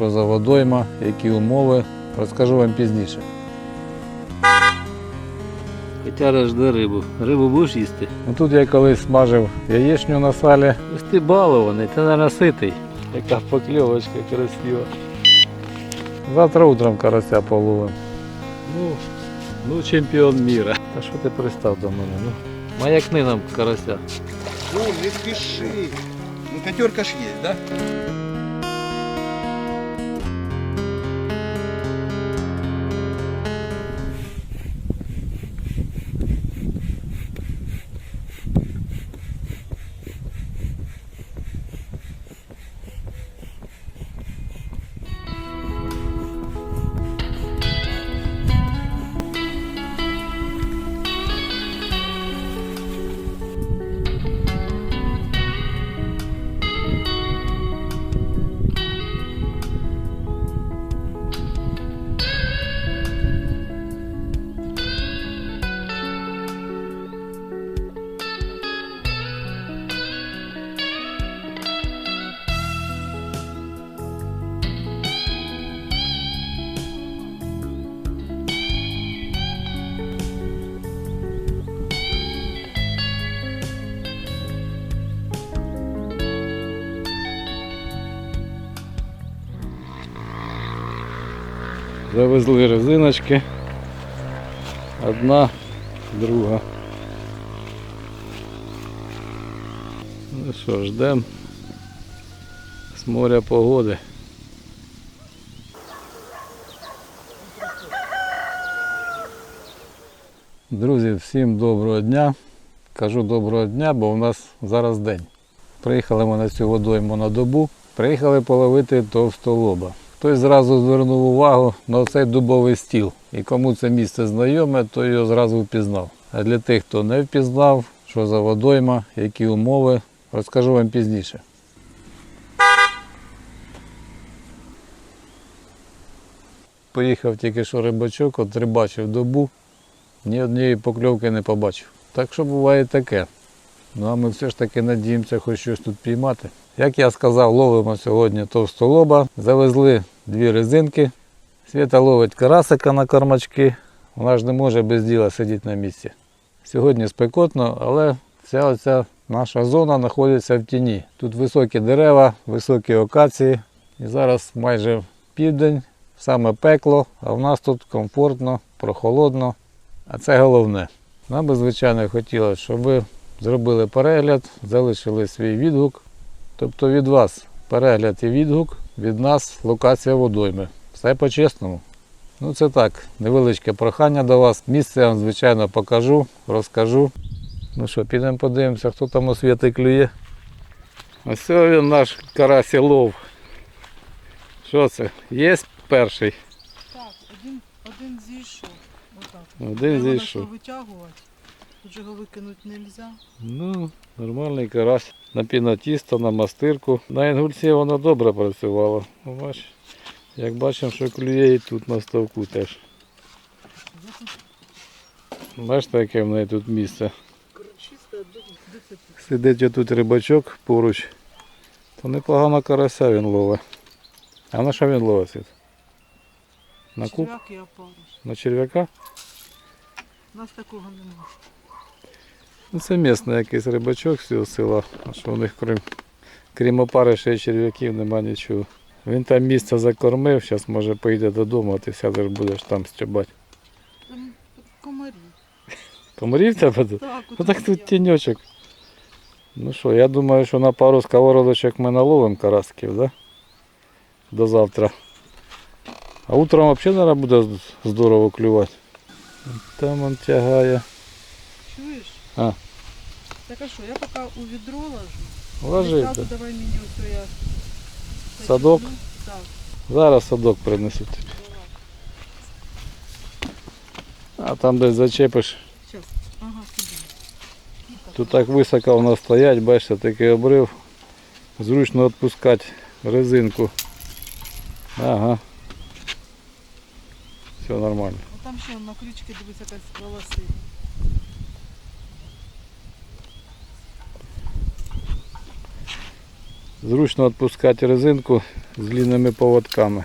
що за водойма, які умови, розкажу вам пізніше. Котяра жде рибу. Рибу будеш їсти? Ну, тут я колись смажив яєчню на салі. Ось ти балований, ти нараситий. Яка покльовочка красива. Завтра утром карася половим. Ну, ну чемпіон міра. Та що ти пристав до мене? Ну, маякни нам карася. Ну, не спеши. Ну, пятерка ж есть, да? Завезли резиночки. Одна, друга. Ну що, ждемо з моря погоди. Друзі, всім доброго дня. Кажу доброго дня, бо у нас зараз день. Приїхали ми на цю водойму на добу. Приїхали половити товстолоба. Хтось зразу звернув увагу на цей дубовий стіл. І кому це місце знайоме, то його зразу впізнав. А для тих, хто не впізнав, що за водойма, які умови, розкажу вам пізніше. Поїхав тільки що рибачок, от рибачив добу, ні однієї покльовки не побачив. Так що буває таке. Ну а ми все ж таки надіємося хоч щось тут піймати. Як я сказав, ловимо сьогодні товстолоба. Завезли дві резинки. Свята ловить карасика на кормачки. Вона ж не може без діла сидіти на місці. Сьогодні спекотно, але вся оця наша зона знаходиться в тіні. Тут високі дерева, високі окації. І зараз майже південь, саме пекло, а в нас тут комфортно, прохолодно. А це головне. Нам би, звичайно, хотілося, щоб ви зробили перегляд, залишили свій відгук. Тобто від вас перегляд і відгук, від нас локація водойми. Все по-чесному. Ну це так, невеличке прохання до вас. Місце я вам, звичайно, покажу, розкажу. Ну що, підемо подивимося, хто там у світи клює. Ось він наш карасілов. Що це? Є перший? Так, один, один зійшов. Отак. Один Треба зійшов. витягувати. Тут же його викинути не можна. Ну, нормальний карась. На пінотісто, на мастирку. На інгульці воно добре працювало. Ну, Бач, як бачимо, що клює і тут на ставку теж. Бачите, яке в неї тут місце. Сидить отут рибачок поруч, то непогано карася він ловить. А на що він ловить? На куб? Черв'як і опариш. На черв'яка? У нас такого немає. Ну, це місний якийсь рибачок з цього села, а що у них крім, крім опариша і черв'яків нема нічого. Він там місце закормив, зараз може поїде додому, а ти сядеш будеш там стрибати. Там комарі. Комарів тебе? Так, Ну так тут тіньочок. Ну що, я думаю, що на пару сковородочок ми наловимо карасків, да? До завтра. А утром взагалі зараз буде здорово клювати. Там он тягає. Чуєш? А. Так а що, я поки у відро ложу. Ложи. Зразу давай мені ось я. Садок? Так, Зараз садок принесуть тобі. А там десь зачепиш. Щас. Ага, сюди. Тут так високо у нас стоять, бачите, такий обрив. Зручно відпускати резинку. Ага. Все нормально. А там ще на крючці дивись якась волоси. Зручно відпускати резинку з длинними поводками.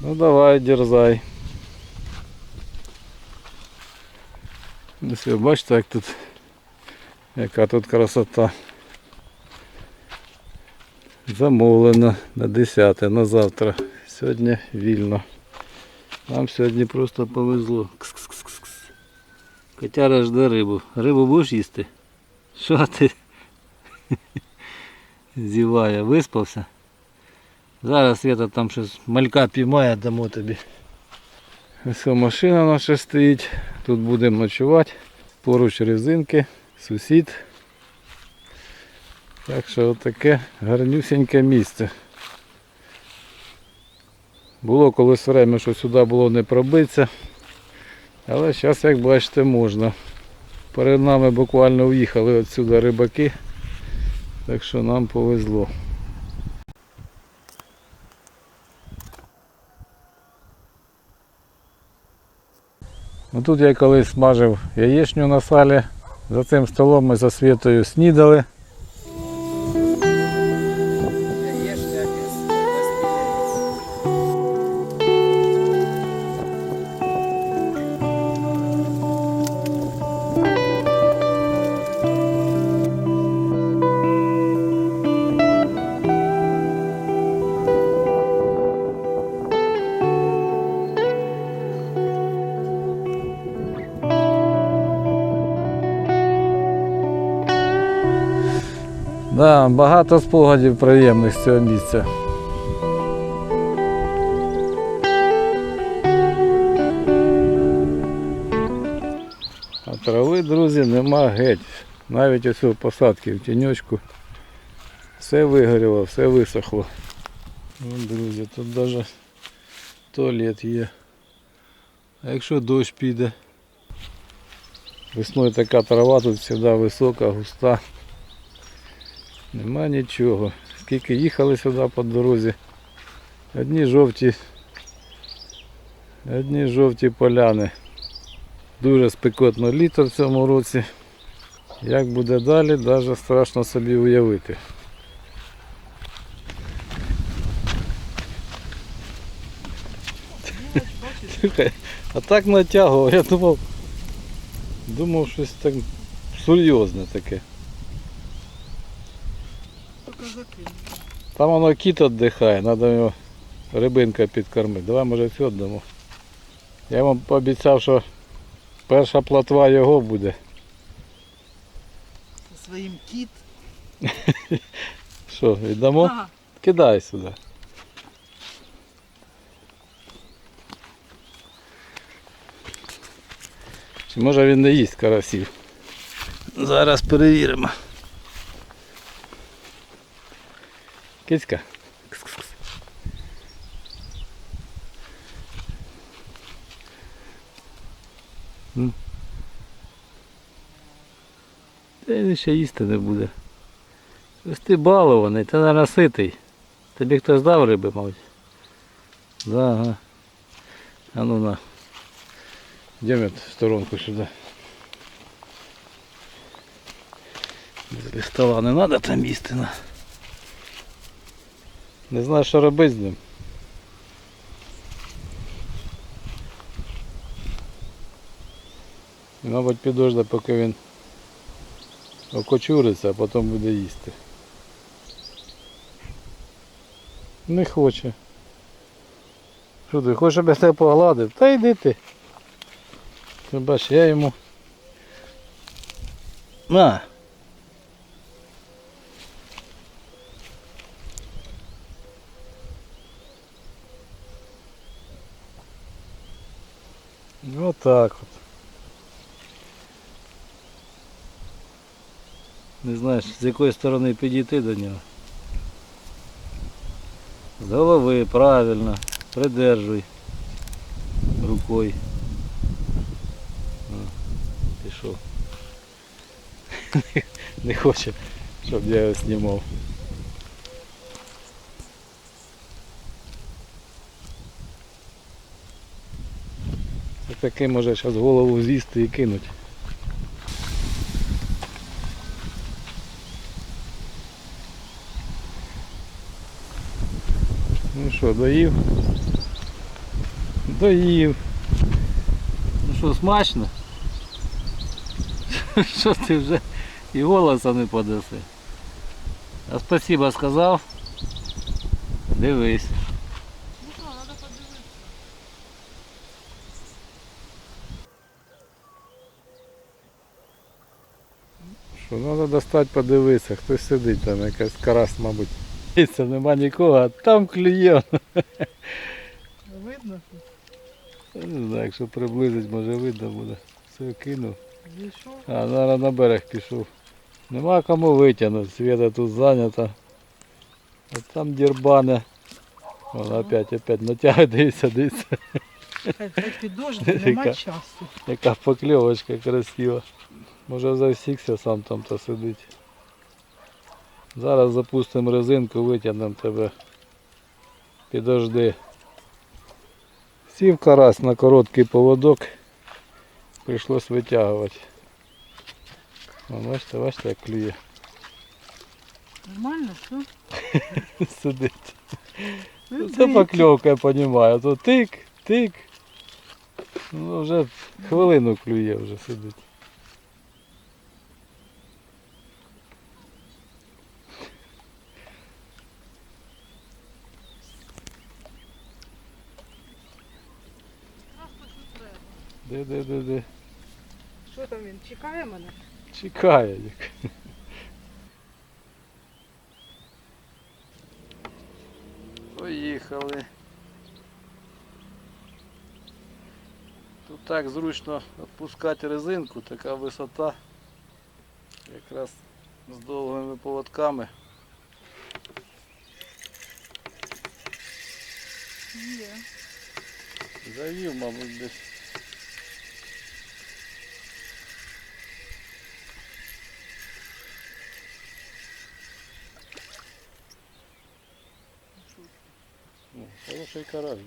Ну давай, дерзай. Ну все, бачите, як тут, яка тут красота. Замовлено на 10 на завтра. Сьогодні вільно. Нам сьогодні просто повезло. Котяра жде рибу. Рибу будеш їсти? Що ти? Зіває, виспався? Зараз Света там щось малька піймає, дамо тобі. Ось машина наша стоїть. Тут будемо ночувати. Поруч резинки, сусід. Так що таке гарнюсіньке місце. Було колись время, що сюди було не пробитися. Але зараз, як бачите, можна. Перед нами буквально уїхали відсюди рибаки. Так що нам повезло. Ну, Тут я колись смажив яєчню на салі. За цим столом ми за світою снідали. Да, багато спогадів приємних з цього місця. А трави, друзі, нема геть. Навіть ось у посадки в тіньочку. Все вигоріло, все висохло. Ну, друзі, тут навіть туалет є. А якщо дощ піде? Весною така трава тут завжди висока, густа. Нема нічого. Скільки їхали сюди по дорозі. Одні жовті. Одні жовті поляни. Дуже спекотно літо в цьому році. Як буде далі, навіть страшно собі уявити. А так натягував, я думав, думав щось так серйозне таке. Тільки закинь. Там воно кіт віддихає, треба його рибинка підкормити. Давай може все дамо. Я вам пообіцяв, що перша платва його буде. Зі Своїм кіт. Що, віддамо? Ага. Кидай сюди. Чи може він не їсть карасів? Зараз перевіримо. Кицька. Кс-кс-кс. М. Та він ще їсти не буде. Ось ти балований, ти наверное, ситий. Тобі хтось дав риби, мабуть? Да, ага. А ну на. Йдемо в сторонку сюди. Без стола не треба там їсти. Не знаю, що робити з ним. І, Мабуть, підожде, поки він окочуриться, а потім буде їсти. Не хоче. Що ти, хочеш, щоб я тебе погладив? Та йди ти. Ти бачиш, я йому. На. Вот так от. Не знаєш, з якої сторони підійти до нього. З голови, правильно. Придержуй рукою. Пішов. Не хоче, щоб я його знімав. Такий може зараз голову з'їсти і кинуть. Ну що, доїв? Доїв. Ну що, смачно? Що ти вже і голоса не подаси? А спасибо сказав. Дивись. Ну що, треба подивитися. Що треба достати, подивитися, хтось сидить там, якась карась, мабуть. Це нема нікого, а там клює. Видно, Я Не знаю, якщо приблизить, може видно буде. Все кинув. А зараз на берег пішов. Нема кому витягнути, світа тут зайнята. А там дірбане. Вона опять, опять натягує, дивиться, дивиться. Хай хай підожди, нема Яка? часу. Яка покльовочка красива. Може засікся сам там та сидить. Зараз запустимо резинку, витягнемо тебе. Підожди. Сів карась на короткий поводок. Прийшлось витягувати. Бачите, бачите, як клює. Нормально, все? Сидить. Ну, Це покльовка, я розумію. То тик, тик. Ну вже хвилину клює вже сидить. Де, де, де, де. Що там він, чекає мене? Чекає. Поїхали. Тут так зручно відпускати резинку, така висота. Якраз з довгими поводками. Є. Завів, мабуть, десь. Ну, Хороший карась.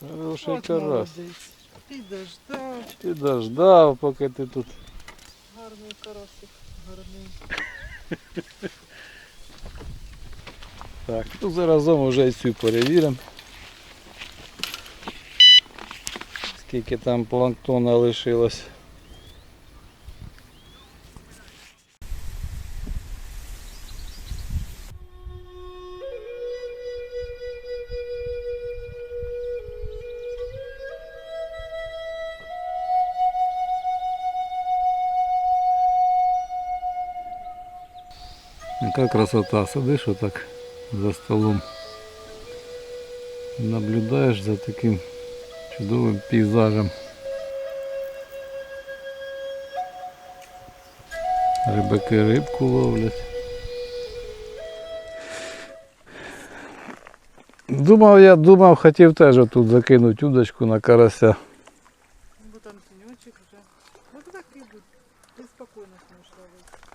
Хороший От карась. молодець. Підождав. Ти дождав, поки ти тут. Гарний карасик. Гарний. Так, ну заразом вже і цю перевіримо. Скільки там планктона лишилось. Яка красота, сидиш отак за столом. Наблюдаєш за таким чудовим пейзажем. Рибаки рибку ловлять. Думав, я думав, хотів теж тут закинути удочку на карася. Бо там тіньочок вже. Ну так і будь. Ти спокійно зможеш ловити.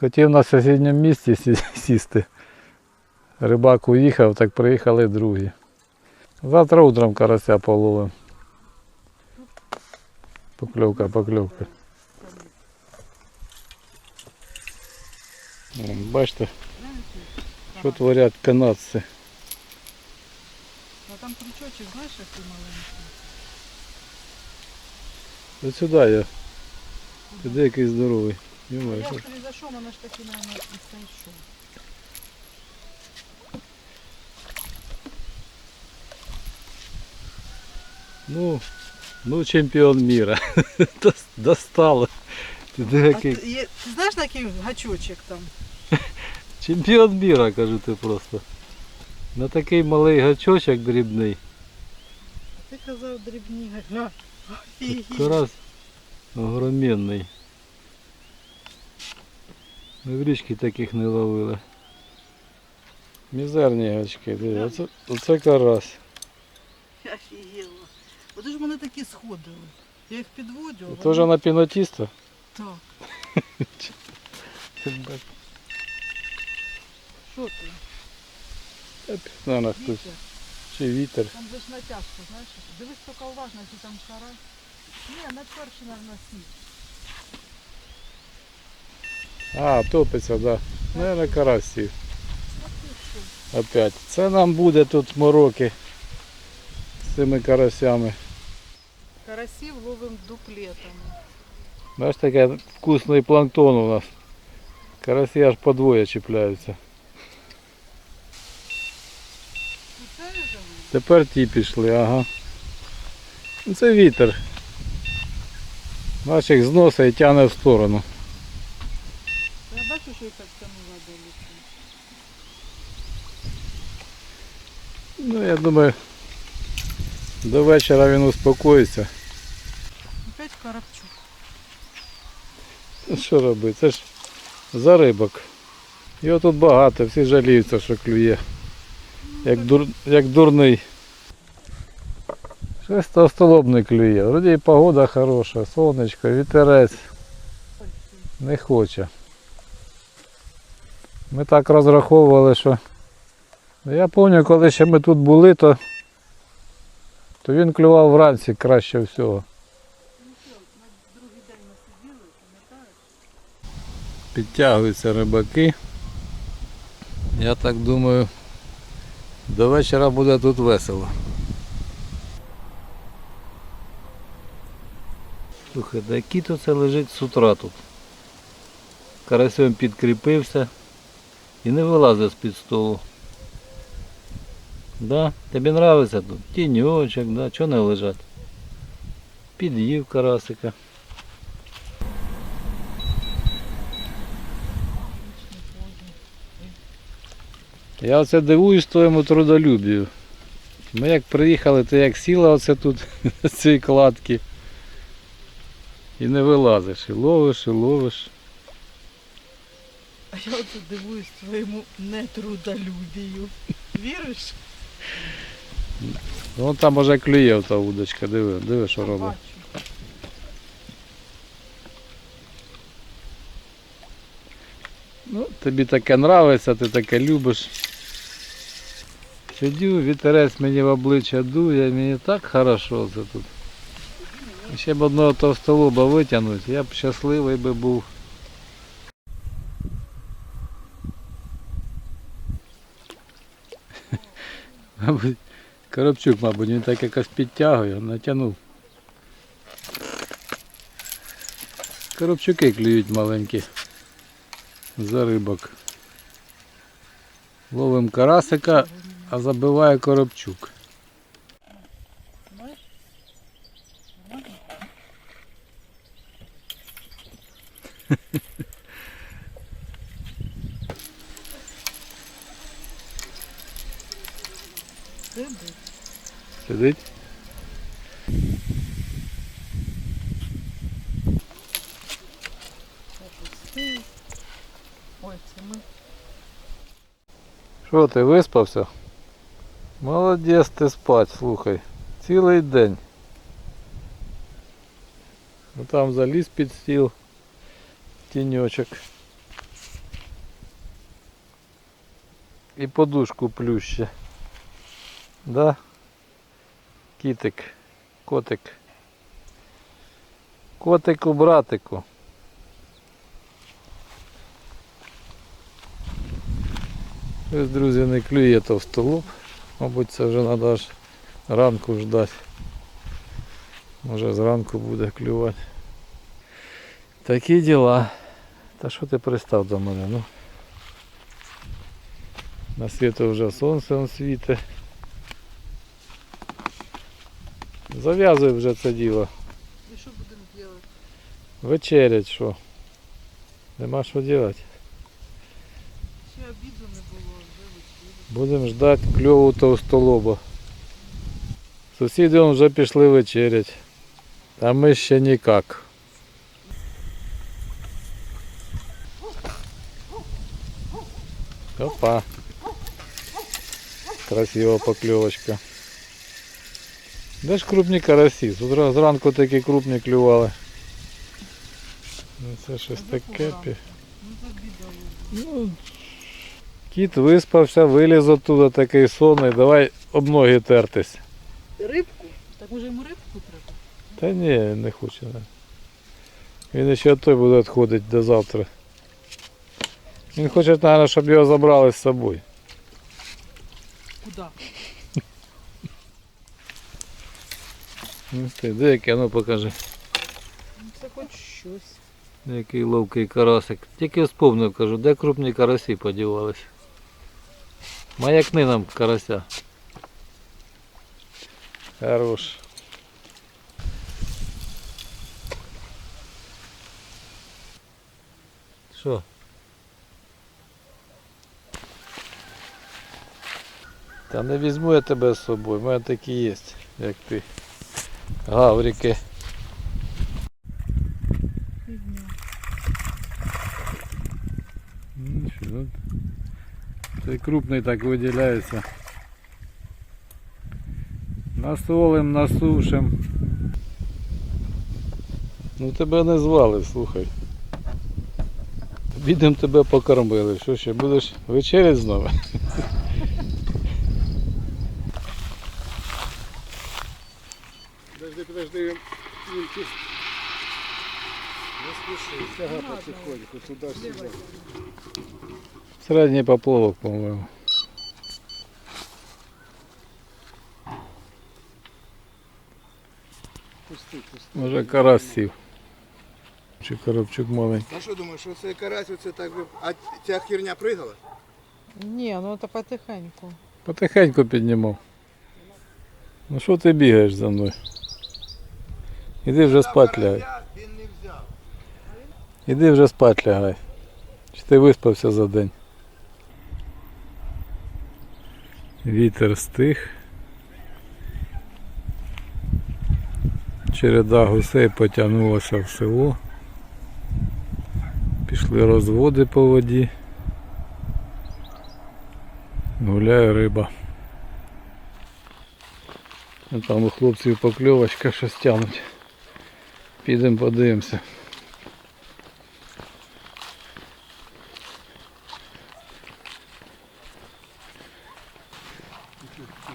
Хотів на сусідньому місці сісти. Рибак уїхав, так приїхали другі. Завтра утром карася половим. Покльовка, покльовка. Бачите, що творять канадці. А там крючочок, знаєш, який маленький. Ось сюди я. Туди якийсь здоровий. Я Йомаю, ж що? тобі за що мене ж таки, мабуть, і знайшов. Ну, ну чемпіон міра. Дос- Достало. Ти де А який ти, є- ти знаєш, на який гачочок там? чемпіон міра, кажу ти просто. На такий малий гачочок дрібний. Ти казав дрібні га- Офігеть. Карась огроменний. Ми в річки таких не ловили. Мізерні гачки, диви, оце, оце карась. Офігела. Вони ж в мене такі сходили. Я їх підводю. а Теж вони- на пінотіста. Так. Що ти? Наверное, хтось. Вітер. Чи вітер. Там же ж натяжка, знаєш. Дивись тільки уважно, чи там кара. Ні, на перший, мабуть, сніг. А, топиться, да. Наверное, карась сів. А ти що? Опять. Це нам буде тут мороки з цими карасями. Карасів ловим дуплетами. Знаєш, таке вкусний планктон у нас. Карасі аж по двоє чіпляються. Тепер ті пішли, ага. Це вітер. Їх зносить і тягне в сторону. Я бачу, що і так тянула. Ну, я думаю, до вечора він успокоїться. Опять Карапчук. Ну, Що робити? Це ж зарибок. Його тут багато, всі жаліються, що клює. Як, дур... як дурний. Щось товстолобний клює. Вроді і погода хороша, сонечко, вітерець. Не хоче. Ми так розраховували, що. Ну, Я пам'ятаю, коли ще ми тут були, то, то він клював вранці краще всього. Підтягуються рибаки. Я так думаю, до вечора буде тут весело. Слухай, да який то це лежить з утра тут. Карасем підкріпився і не вилазить з-під столу. Да? Тобі нравиться тут? Тіньочок, да? чого не лежать? Під'їв карасика. Я оце дивуюсь твоєму трудолюбію. Ми як приїхали, ти як сіла оце тут з цієї кладки. І не вилазиш, і ловиш, і ловиш. А я оце дивуюсь твоєму нетрудолюбію. Віриш? Вон там уже клює та удочка, диви, диви, що робить. Ну, тобі таке нравиться, ти таке любиш. Сидю, вітерець мені в обличчя дує, мені так хорошо це тут. Ще б одного товстолоба витягнути, я б щасливий би був. Мабуть, Коробчук, мабуть, він так якось підтягує, натягнув. Коробчуки клюють маленькі за рибок. Ловим карасика, а забиває коробчук. Сидить. Опустив. Ой, це ми. Що ти виспався? Молодець ти спать, слухай. Цілий день. Ну там заліз під стіл. Тіньочок. І подушку плюще. Да? Кітик. Котик. Котику, братику. Ось, друзі, не клює товстолоб. Мабуть, це вже треба аж ранку ждати. Може зранку буде клювати. Такі діла. Та що ти пристав до мене? Ну? На світу вже сонце світить. Зав'язуй вже це діло. І що будемо робити? Вечерять що? Нема що робити. Ще обіду не було, вже вечіря. Будемо ждати кльову товстолоба. Сусіди он вже пішли вечерять. А ми ще ніяк. Опа. Красива покльовочка. Де ж крупні карасі? Утра зранку такі крупні клювали. Ну це щось таке. пі- Ну. Ну, Кіт виспався, виліз оттуда такий сонний, давай об ноги тертись. Рибку? Так може йому рибку треба? Та ні, не хоче. Не. Він ще той буде відходити до завтра. Він хоче, мабуть, щоб його забрали з собою. Куди? Ну, ти, де яке, ну покажи. Ну це хоч щось. Який ловкий карасик. Тільки вспомнив, кажу, де крупні карасі подівалися. Маякни нам карася. Хорош. Що? Та не візьму я тебе з собою, в мене такі є, як ти. Гаврики. Нічого. Цей крупний так виділяється. Насолим, насушим. Ну тебе не звали, слухай. Бідем тебе покормили. Що ще, будеш вечерять з Юльки. Не спеши, сяга потихоньку, туда-сюда. Середній поплавок, по-моєму. Пусти, пусти. Може карась сів. Чи коробчук маленький. А що думаєш, що це карась, оце так би... А ця херня пригала? Ні, ну це потихеньку. Потихеньку піднімав. Ну що ти бігаєш за мною? Іди вже спать лягай. Іди вже спать лягай. Чи ти виспався за день? Вітер стих. Череда гусей потягнулася в село. Пішли розводи по воді. Гуляє риба. Там у хлопців покльовочка щось тянуть. Підемо подивимося.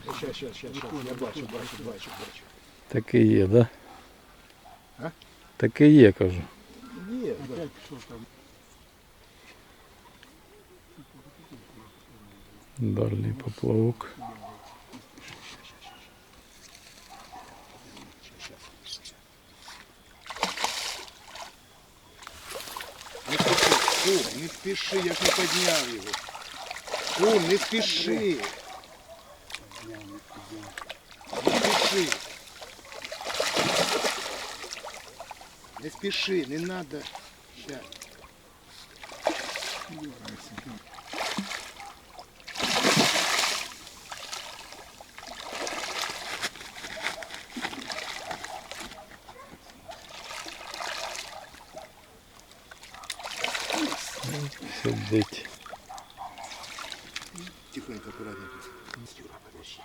Щас, щас, щас, щас. Я бачу, бачу, бачу, бачу. Таке є, да? А? Є, кажу. Є, там? Дальній поплавок. Не спіши, кум, не спіши, я ж не підняв його. Кум, не спіши. Не спіши. Не спіши, не надо. Щас. Сидить. Тихонько, аккуратненько. Юра, подожди.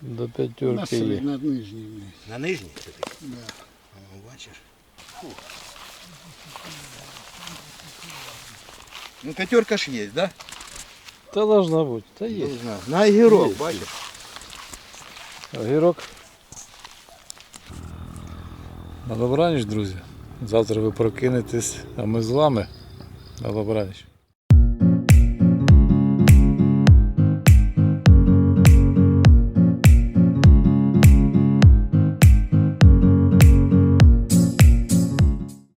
До п'ятерки є. над нижнім. На нижній все-таки? Да. О, бачиш? Фу. Ну, пятерка ж есть, да? Та должна бути. Та є. Должна. На огірок, Є. бачиш? Огірок. На добраніч, друзі. Завтра ви прокинетесь, а ми з вами. На добраніч.